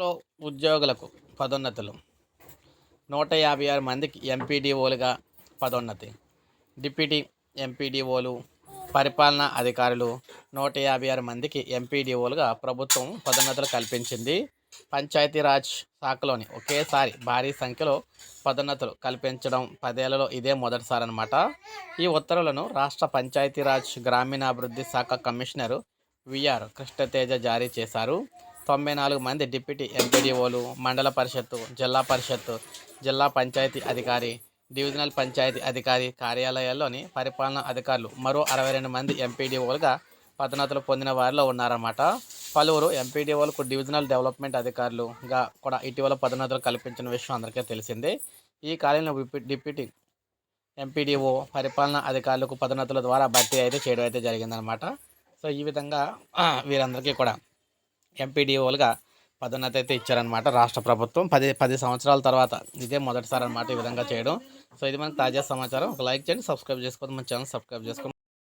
లో ఉద్యోగులకు పదోన్నతులు. నూట యాభై ఆరు మందికి ఎంపీడీఓలుగా పదోన్నతి. డిప్యూటీ ఎంపీడీఓలు పరిపాలనా అధికారులు నూట యాభై ఆరు మందికి ఎంపీడీఓలుగా ప్రభుత్వం పదోన్నతులు కల్పించింది. పంచాయతీరాజ్ శాఖలోని ఒకేసారి భారీ సంఖ్యలో పదోన్నతులు కల్పించడం పదేళ్ళలో ఇదే మొదటిసారి అనమాట ఈ ఉత్తర్వులను రాష్ట్ర పంచాయతీరాజ్ గ్రామీణాభివృద్ధి శాఖ కమిషనరు విఆర్ కృష్ణతేజ జారీ చేశారు. తొంభై నాలుగు మంది డిప్యూటీ ఎంపీడీఓలు మండల పరిషత్తు జిల్లా పరిషత్తు జిల్లా పంచాయతీ అధికారి డివిజనల్ పంచాయతీ అధికారి కార్యాలయాల్లోని పరిపాలనా అధికారులు మరో అరవై రెండు మంది ఎంపీడీఓలుగా పదోన్నతులు పొందిన వారిలో ఉన్నారన్నమాట. పలువురు ఎంపీడీఓలకు డివిజనల్ డెవలప్మెంట్ అధికారులుగా కూడా ఇటీవల పదోన్నతులు కల్పించిన విషయం అందరికీ తెలిసిందే. ఈ కాలంలో డిప్యూటీ ఎంపీడీఓ పరిపాలనా అధికారులకు పదోన్నతుల ద్వారా భర్తీ అయితే చేయడం అయితే జరిగిందనమాట సో ఈ విధంగా వీరందరికీ కూడా ఎంపీడీఓలుగా పదోన్నతి అయితే ఇచ్చారనమాట రాష్ట్ర ప్రభుత్వం. పది పది సంవత్సరాల తర్వాత ఇదే మొదటిసారి అనమాట ఈ విధంగా చేయడం. సో ఇది మనకు తాజా సమాచారం. ఒక లైక్ చేయండి సబ్స్క్రైబ్ చేసుకోండి మన ఛానల్ సబ్స్క్రైబ్ చేసుకోండి